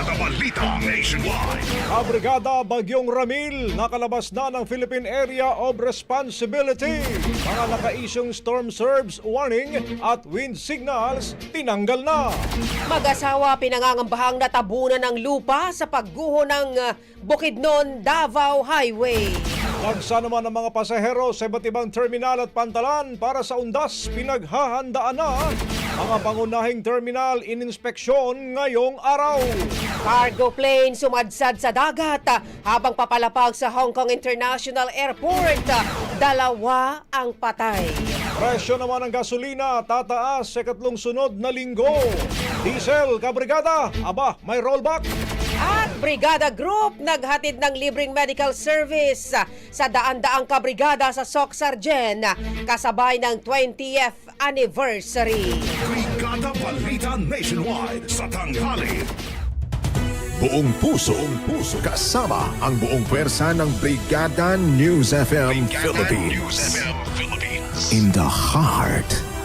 Brigada Balita Nationwide. Ang Brigada Bagyong Ramil, nakalabas na ng Philippine Area of Responsibility. Mga naka-isyong storm surge warning at wind signals, tinanggal na. Mag-asawa pinangangambahang natabunan ng lupa sa pagguho ng uh, Bukidnon, Davao Highway. Nagsa naman ang mga pasahero sa iba't ibang terminal at pantalan para sa undas, pinaghahandaan na mga pangunahing terminal ininspeksyon ngayong araw. Cargo plane sumadsad sa dagat ah, habang papalapag sa Hong Kong International Airport. Ah, Dalawa ang patay. Presyo naman ng gasolina tataas sa katlong sunod na linggo. Diesel, kabrigada, aba, may rollback. At Brigada Group naghatid ng libreng medical service sa daan-daang kabrigada sa Sok Sargen kasabay ng 20th anniversary. Brigada Balita Nationwide sa tanghali. Buong puso, buong puso, kasama ang buong pwersa ng Brigada News FM Philippines. In the heart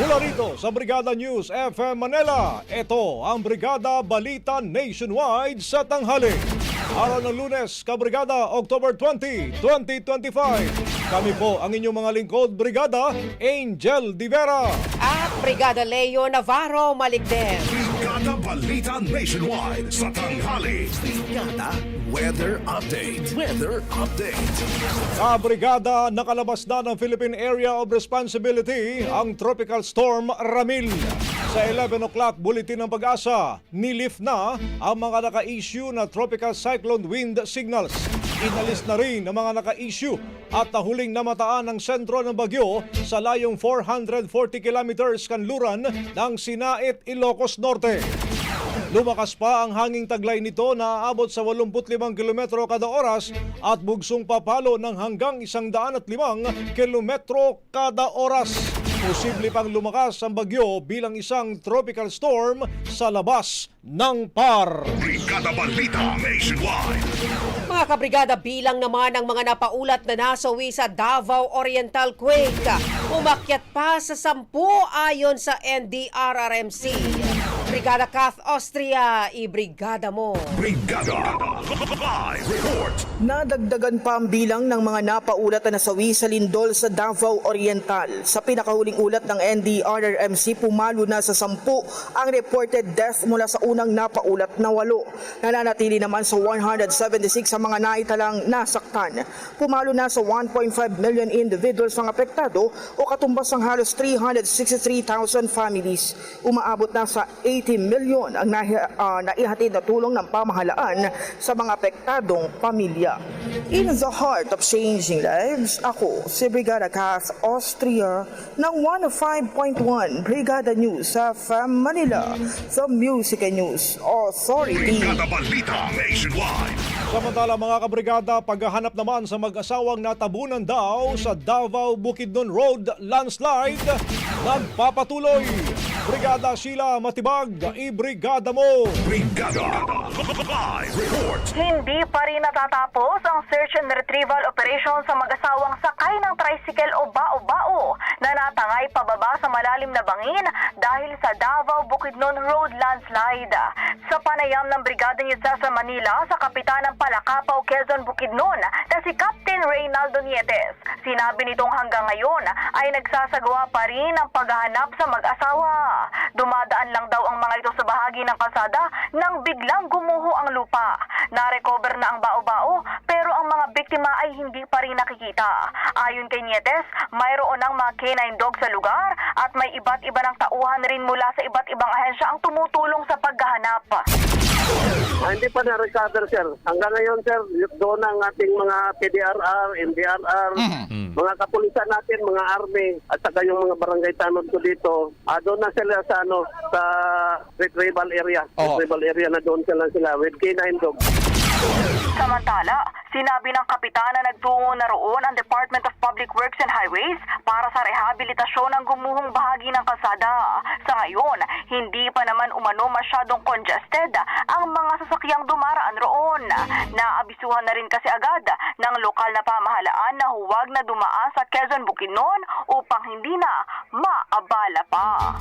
Mula rito sa Brigada News FM Manila, ito ang Brigada Balita Nationwide sa tanghali. Araw ng lunes, Kabrigada, October 20, 2025. Kami po ang inyong mga lingkod, Brigada Angel Divera. At Brigada Leo Navarro Maligden. Brigada Balita Nationwide sa tanghali. Brigada Weather Update. Weather Update. Kabrigada, nakalabas na ng Philippine Area of Responsibility ang Tropical Storm Ramil. Sa 11 o'clock, bulletin ng pag-asa, nilift na ang mga naka-issue na tropical cyclone wind signals. Inalis na rin ang mga naka-issue at nahuling namataan ng sentro ng bagyo sa layong 440 kilometers kanluran ng Sinait, Ilocos Norte. Lumakas pa ang hanging taglay nito na aabot sa 85 kilometro kada oras at bugsong papalo ng hanggang 105 kilometro kada oras. Posible pang lumakas ang bagyo bilang isang tropical storm sa labas ng PAR. Brigada Balita Nationwide. Mga kabrigada, bilang naman ang mga napaulat na nasawi sa Davao Oriental Quake. Umakyat pa sa sampu ayon sa NDRRMC. Brigada Kath Austria, ibrigada mo. Brigada. Live report. Nadagdagan pa ang bilang ng mga napaulat na nasawi sa lindol sa Davao Oriental. Sa pinakahuling ulat ng NDRRMC, pumalo na sa sampu ang reported death mula sa unang napaulat na walo. Nananatili naman sa 176 ang mga naitalang nasaktan. Pumalo na sa 1.5 million individuals ang apektado o katumbas ng halos 363,000 families. Umaabot na sa 80 million ang nahi, ah, naihatid na tulong ng pamahalaan sa mga apektadong pamilya. In the heart of changing lives, ako si Brigada Kath Austria ng 105.1 Brigada News sa FM Manila, the Music News Authority. Brigada Balita Nationwide. Samantala mga kabrigada, paghahanap naman sa mag-asawang natabunan daw sa Davao Bukidnon Road landslide, nagpapatuloy. Brigada Sheila Matibag, ibrigada mo! Brigada. Live report. Hindi pa rin natatapos ang search and retrieval operation sa mag-asawang sakay ng tricycle o bao-bao na natangay pababa sa malalim na bangin dahil sa Davao Bukidnon Road landslide. Sa panayam ng Brigada Nitsa sa Manila sa Kapitan ng Palakapaw, Quezon, Bukidnon na si Captain Reynaldo Nietes, sinabi nitong hanggang ngayon ay nagsasagawa pa rin ang paghahanap sa mag-asawa. Dumadaan lang daw ang mga ito sa bahagi ng kalsada nang biglang gumuho ang lupa. Na-recover na ang bao-bao pero ang mga biktima ay hindi pa rin nakikita. Ayon kay Nietes, mayroon ng mga canine dog sa lugar at may iba't iba ng tauhan rin mula sa iba't ibang ahensya ang tumutulong sa paghahanap. Ah, hindi pa na-recover, sir. Hanggang ngayon, sir, doon ang ating mga PDRR, MDRR, mga kapulisan natin, mga army, at saka yung mga barangay tanod ko dito, ah, doon na sila sa, ano, sa retrieval area. Retrieval area na doon sila sila with canine dog. Samantala, sinabi ng kapitan na nagtungo na roon ang Department of Public Works and Highways para sa rehabilitasyon ng gumuhong bahagi ng kalsada. Sa ngayon, hindi pa naman umano masyadong congested ang mga sasakyang dumaraan roon. Naabisuhan na rin kasi agad ng lokal na pamahalaan na huwag na dumaan sa Quezon Bukidnon upang hindi na maabala pa.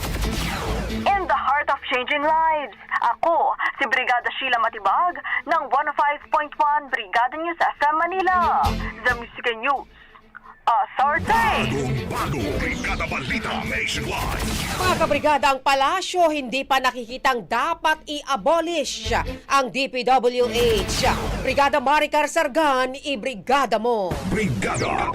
In the heart of changing lives, ako si Brigada Sheila Matibag ng 105.1 Brigada News FM Manila. The Music News Authority. Bago Brigada Balita Nationwide. Mga kabrigada, ang palasyo hindi pa nakikitang dapat i-abolish ang DPWH. Brigada Maricar Sargan, ibrigada mo. Brigada.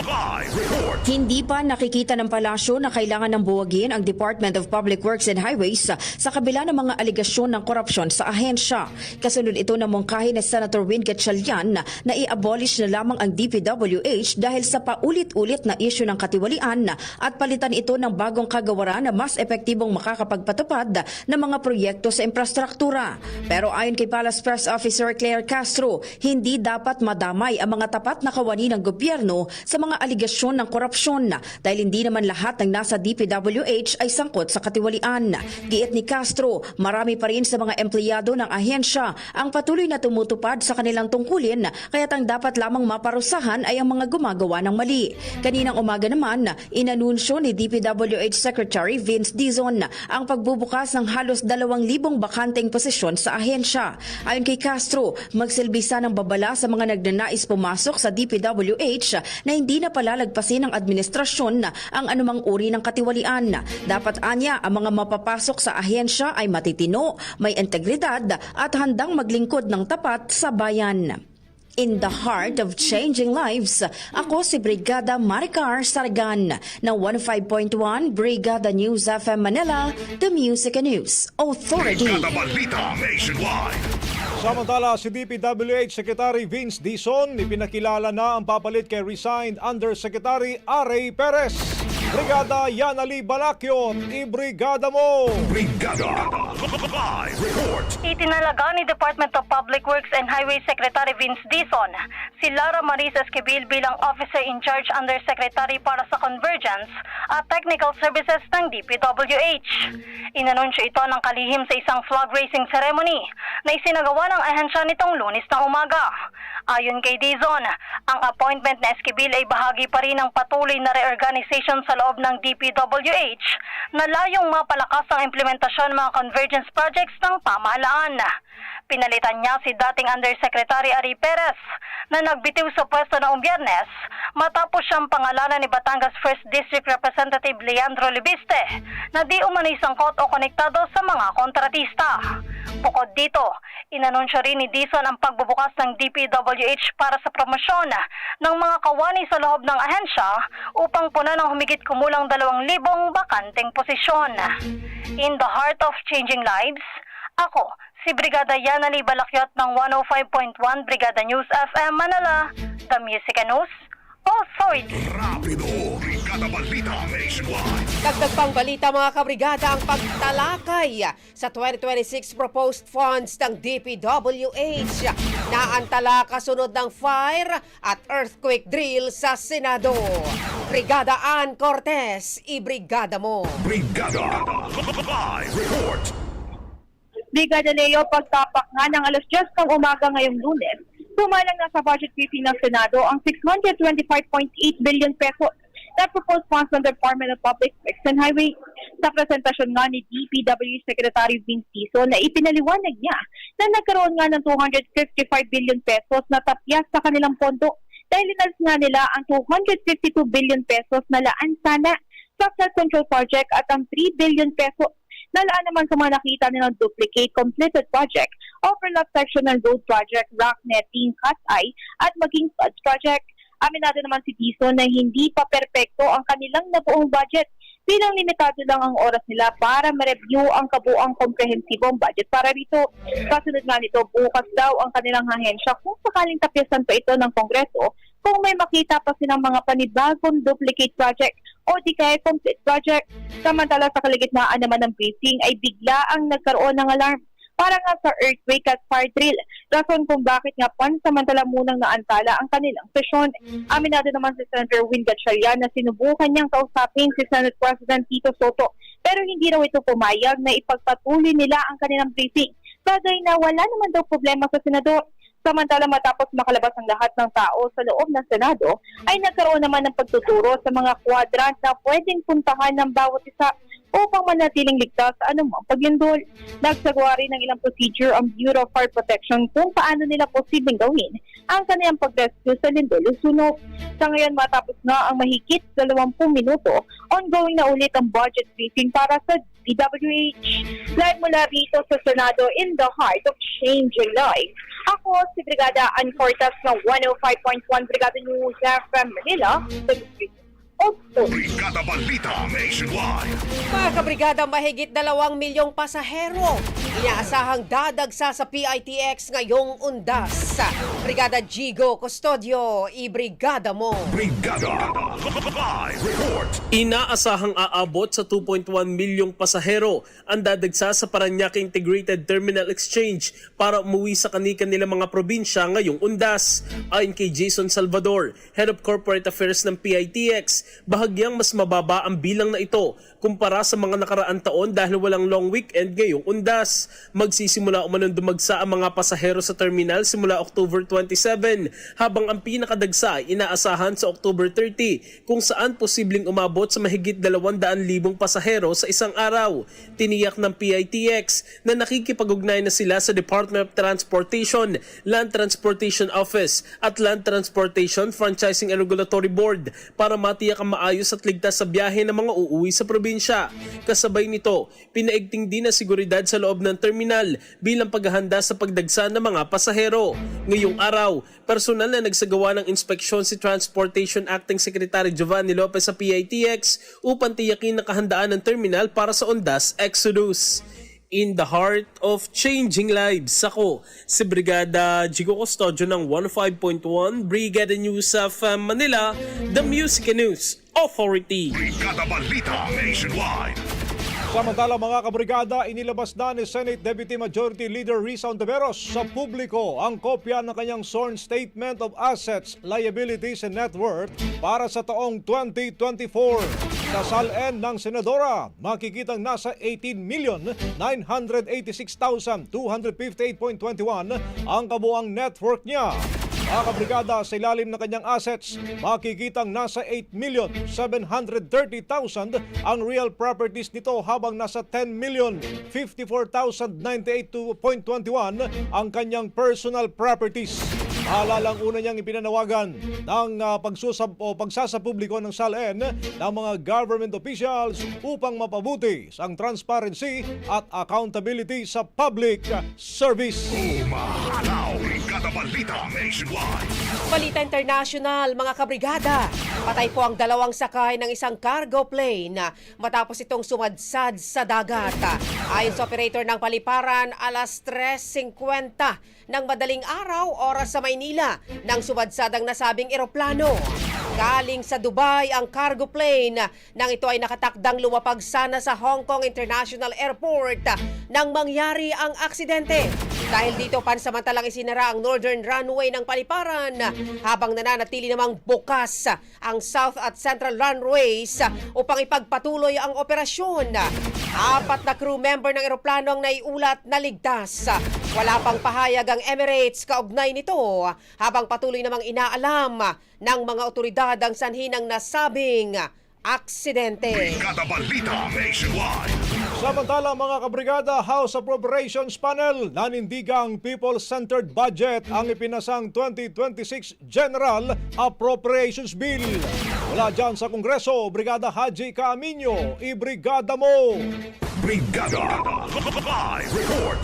Live report. Hindi pa nakikita ng palasyo na kailangan ng buwagin ang Department of Public Works and Highways sa kabila ng mga aligasyon ng korupsyon sa ahensya. Kasunod ito ng mungkahi ni Senator Win Gatchalian na i-abolish na lamang ang DPWH dahil sa paulit-ulit na isyu ng katiwalian at palitan ito ng bagong kagawaran na mas epektibong makakapagpatupad ng mga proyekto sa infrastruktura. Pero ayon kay Palace Press Officer Claire Castro, hindi dapat madamay ang mga tapat na kawani ng gobyerno sa mga aligasyon ng korupsyon dahil hindi naman lahat ng nasa DPWH ay sangkot sa katiwalian. Giit ni Castro, marami pa rin sa mga empleyado ng ahensya ang patuloy na tumutupad sa kanilang tungkulin kaya't ang dapat lamang maparusahan ay ang mga gumagawa ng mali. Kaninang umaga naman, inanunsyo ni DPWH Secretary Vince Dizon ang pagbubukas ng halos 2,000 bakanteng posisyon sa ahensya. Ayon kay Castro, magsilbisa ng babala sa mga nagnanais pumasok sa DPWH na hindi na palalagpasin ng administrasyon ang anumang uri ng katiwalian. Dapat anya ang mga mapapasok sa ahensya ay matitino, may integridad at handang maglingkod ng tapat sa bayan. In the heart of changing lives, ako si Brigada Maricar Sargan ng 105.1 Brigada News FM Manila, The Music and News Authority. Brigada Balita Nationwide. Samantala, si DPWH Secretary Vince Dizon ipinakilala na ang papalit kay resigned Undersecretary Aray Perez. Brigada Yanali Balakyot, ibrigada mo! Brigada Live Report Itinalaga ni Department of Public Works and Highway Secretary Vince Dizon si Lara Maris Esquivel bilang Officer in Charge Undersecretary para sa Convergence at Technical Services ng DPWH. Inanunsyo ito ng kalihim sa isang flag raising ceremony na isinagawa ng ahensya nitong lunis ng umaga. Ayon kay Dizon, ang appointment na Esquivel ay bahagi pa rin ng patuloy na reorganization sa loob ng DPWH na layong mapalakas ang implementasyon ng mga convergence projects ng pamahalaan. Pinalitan niya si dating Undersecretary Ari Perez na nagbitiw sa pwesto noong biyernes matapos siyang pangalanan ni Batangas 1st District Representative Leandro Libiste na di umano'y sangkot o konektado sa mga kontratista. Bukod dito, inanunsyo rin ni Dizon ang pagbubukas ng DPWH para sa promosyon ng mga kawani sa loob ng ahensya upang punan ng humigit kumulang 2,000 bakanteng posisyon. In the heart of changing lives, ako, si Brigada Yanali Balakyot ng 105.1 Brigada News FM Manila, The Music and News Authority. Rapido Brigada Balita Nationwide Dagdag pang balita mga kabrigada ang pagtalakay sa 2026 proposed funds ng DPWH na antala kasunod ng fire at earthquake drill sa Senado. Brigada Ann Cortez, ibrigada mo. Brigada Live Report Brigada Leo, pagtapak nga ng alas 10 ng umaga ngayong lunes, pumalang na sa budget briefing ng Senado ang 625.8 billion pesos na proposed funds ng Department of Public Works and Highways. Sa presentasyon nga ni DPW Secretary Vince Tiso na ipinaliwanag niya na nagkaroon nga ng 255 billion pesos na tapyas sa kanilang pondo dahil inalis nga nila ang 252 billion pesos na laan sana sa flood control project at ang 3 billion pesos Nalaan naman sa mga nakita nilang duplicate completed project, overlap sectional road project, rock netting, cut eye, at maging project. Aminado naman si Tiso na hindi pa perpekto ang kanilang nabuong budget bilang limitado lang ang oras nila para ma-review ang kabuang komprehensibong budget para rito. Kasunod nga nito, bukas daw ang kanilang ahensya kung sakaling tapyasan pa ito ng Kongreso kung may makita pa silang mga panibagong duplicate project o di kaya complete project. Samantala sa kaligitnaan naman ng briefing ay bigla ang nagkaroon ng alarm para nga sa earthquake at fire drill. Rason kung bakit nga pansamantala munang naantala ang kanilang sesyon. Aminado naman si Senator Win Gatchalian na sinubukan niyang kausapin si Senate President Tito Soto pero hindi raw ito pumayag na ipagpatuloy nila ang kanilang briefing. Bagay na wala naman daw problema sa Senador. Samantala matapos makalabas ang lahat ng tao sa loob ng Senado, ay nagkaroon naman ng pagtuturo sa mga kwadrant na pwedeng puntahan ng bawat isa upang manatiling ligtas sa anumang paglindol. Nagsagawa rin ng ilang procedure ang Bureau of Fire Protection kung paano nila posibleng gawin ang kanilang pag-rescue sa lindol sunog. Sa ngayon matapos nga ang mahigit 20 minuto, ongoing na ulit ang budget briefing para sa DWH. Live mula rito sa Senado in the heart of changing lives. Ako si Brigada Ann Cortas ng 105.1 Brigada News FM Manila, the Philippines. Brigada Balita Nationwide Mga kabrigada, mahigit dalawang milyong pasahero. Inaasahang dadagsa sa PITX ngayong undas. Brigada Gigo Custodio, ibrigada mo. Brigada Live Report Inaasahang aabot sa 2.1 milyong pasahero ang dadagsa sa Paranaque Integrated Terminal Exchange para umuwi sa kani-kanila mga probinsya ngayong undas. Ayon kay Jason Salvador, Head of Corporate Affairs ng PITX, bahagyang mas mababa ang bilang na ito kumpara sa mga nakaraang taon dahil walang long weekend ngayong undas. Magsisimula umanon dumagsa ang mga pasahero sa terminal simula October 27 habang ang pinakadagsa ay inaasahan sa October 30 kung saan posibleng umabot sa mahigit 200,000 pasahero sa isang araw. Tiniyak ng PITX na nakikipag-ugnay na sila sa Department of Transportation, Land Transportation Office at Land Transportation Franchising and Regulatory Board para matiyak ang maayos at ligtas sa biyahe ng mga uuwi sa probinsya. Kasabay nito, pinaigting din na seguridad sa loob ng terminal bilang paghahanda sa pagdagsa ng mga pasahero. Ngayong araw, personal na nagsagawa ng inspeksyon si Transportation Acting Secretary Giovanni Lopez sa PITX upang tiyakin na kahandaan ng terminal para sa Ondas Exodus. In the heart of changing lives, ako si Brigada Jigo Custodio ng 105.1 Brigada News of Manila, The Music News Authority. Brigada Balita Nationwide. Samantala mga kabrigada, inilabas na ni Senate Deputy Majority Leader Risa Ontiveros sa publiko ang kopya ng kanyang sworn statement of assets, liabilities and net worth para sa taong 2024. Sa SALN ng Senadora, makikitang nasa 18,986,258.21 ang kabuang network niya. Mga kabrigada sa ilalim ng kanyang assets, makikitang nasa 8,730,000 ang real properties nito habang nasa 10,054,098.21 ang kanyang personal properties. Maalalang una niyang ipinanawagan ng uh, pagsusab o pagsasapubliko ng SALN ng mga government officials upang mapabuti ang transparency at accountability sa public service. Umahalaw. Brigada Balita Nationwide. Balita International, mga kabrigada. Patay po ang dalawang sakay ng isang cargo plane matapos itong sumadsad sa dagat. Ayon sa operator ng paliparan, alas 3.50 ng madaling araw, oras sa Maynila, nang sumadsad ang nasabing eroplano. Galing sa Dubai ang cargo plane nang ito ay nakatakdang lumapag sana sa Hong Kong International Airport nang mangyari ang aksidente. Dahil dito pansamantalang isinara ang northern runway ng paliparan habang nananatili namang bukas ang south at central runways upang ipagpatuloy ang operasyon. Apat na crew member ng eroplano ang naiulat na ligtas. Wala pang pahayag ang Emirates kaugnay nito habang patuloy namang inaalam ng mga otoridad ang sanhi ng nasabing aksidente. Brigada Balita Nationwide. Samantala mga kabrigada, House Appropriations Panel nanindigang people-centered budget ang ipinasang 2026 General Appropriations Bill. Mula dyan sa Kongreso, Brigada Haji Caaminyo, ibrigada mo! Brigada. Live report.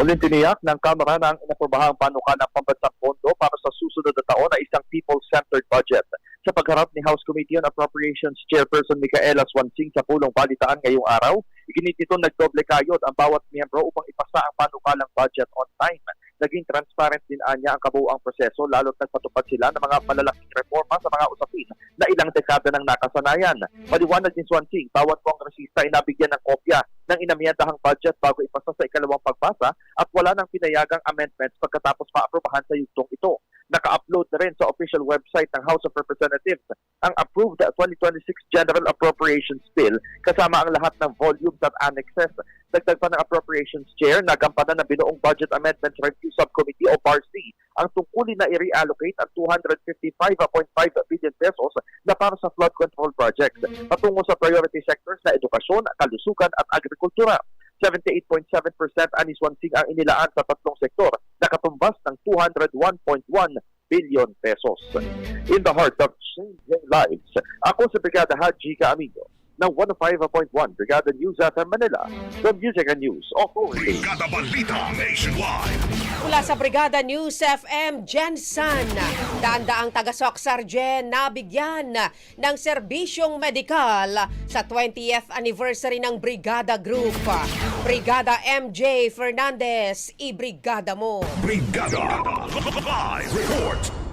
Muling tiniyak ng Kamara ng inaprobahang panukalang pambansang pondo para sa susunod na taon na isang people-centered budget. Sa pagharap ni House Committee on Appropriations Chairperson Micaela Swansing sa pulong balitaan ngayong araw, iginit nito nagdoble kayod ang bawat miyembro upang ipasa ang panukalang budget on time. Naging transparent din anya ang kabuuang proseso lalo't nagpatupad sila ng mga malalaking reforma sa mga usapin na ilang dekada ng nakasanayan. Paliwanag ni Swansing, bawat kongresista ay nabigyan ng kopya ng inamyendahang budget bago ipasa sa ikalawang pagbasa at wala nang pinayagang amendments pagkatapos maaprobahan sa yugtong ito. Naka-upload na rin sa official website ng House of Representatives ang approved 2026 General Appropriations Bill kasama ang lahat ng volumes at annexes. Dagdag pa ng Appropriations Chair na gampanan ng binuong Budget Amendments Review Subcommittee o BARC ang tungkulin na i-reallocate ang 255.5 billion pesos na para sa flood control projects patungo sa priority sectors na edukasyon, kalusugan at agrikultura. 78.7% anis wansing ang inilaan sa tatlong sektor na katumbas ng 201.1 billion pesos. In the heart of changing lives, ako si Brigada Haji Camino ng 105.1 Brigada News FM Manila, the Music and News Authority. Brigada Balita Nationwide. Mula sa Brigada News FM, Jensen, daan-daang taga-sok Sargen nabigyan ng serbisyong medikal sa 20th anniversary ng Brigada Group. Brigada MJ Fernandez, i-brigada mo. Brigada. Live report.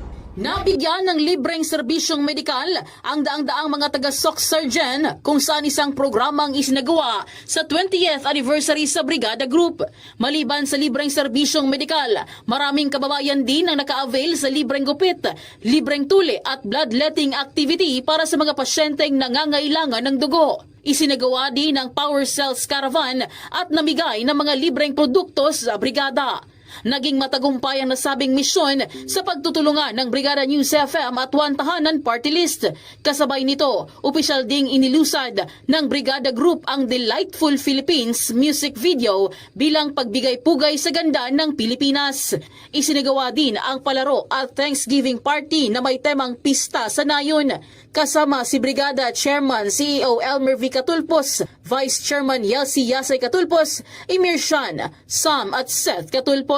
Nabigyan ng libreng serbisyong medikal ang daang-daang mga taga-SOC Surgeon kung saan isang programang isinagawa sa 20th anniversary sa Brigada Group. Maliban sa libreng serbisyong medikal, maraming kababayan din ang naka-avail sa libreng gupit, libreng tuli at bloodletting activity para sa mga pasyenteng nangangailangan ng dugo. Isinagawa din ang Power Cells Caravan at namigay ng mga libreng produkto sa brigada. Naging matagumpay ang nasabing misyon sa pagtutulungan ng Brigada News FM at One Tahanan Party List. Kasabay nito, opisyal ding inilusad ng Brigada Group ang Delightful Philippines music video bilang pagbigay-pugay sa ganda ng Pilipinas. Isinagawa din ang palaro at Thanksgiving party na may temang pista sa nayon. Kasama si Brigada Chairman CEO Elmer V. Catulpos, Vice Chairman Yelsi Yasay Catulpos, Emir Shan, Sam at Seth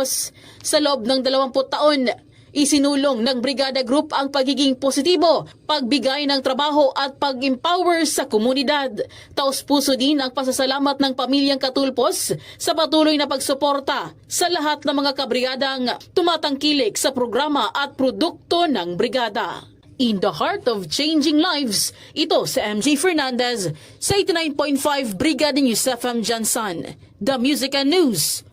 Catulpos. Sa loob ng 20 taon, isinulong ng Brigada Group ang pagiging positibo, pagbigay ng trabaho at pag-empower sa komunidad. Taos puso din ang pasasalamat ng pamilyang Katulpos sa patuloy na pagsuporta sa lahat ng mga kabrigadang tumatangkilik sa programa at produkto ng brigada. In the heart of changing lives, ito si MJ Fernandez sa 89.5 Brigada News FM Jansan, The Music and News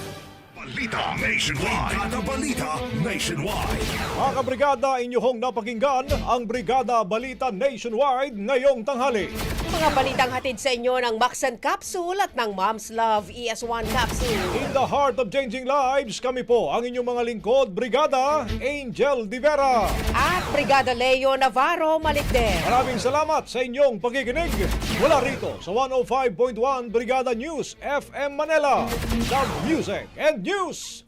Balita Nationwide. Brigada Balita Nationwide. Mga kabrigada, inyong napakinggan ang Brigada Balita Nationwide ngayong tanghali. Mga balitang hatid sa inyo ng Maxan Capsule at ng Mom's Love ES1 Capsule. In the heart of changing lives, kami po ang inyong mga lingkod, Brigada Angel Di Vera. At Brigada Leo Navarro Malikder. Maraming salamat sa inyong pakikinig. Mula rito sa 105.1 Brigada News FM Manila. The Music and News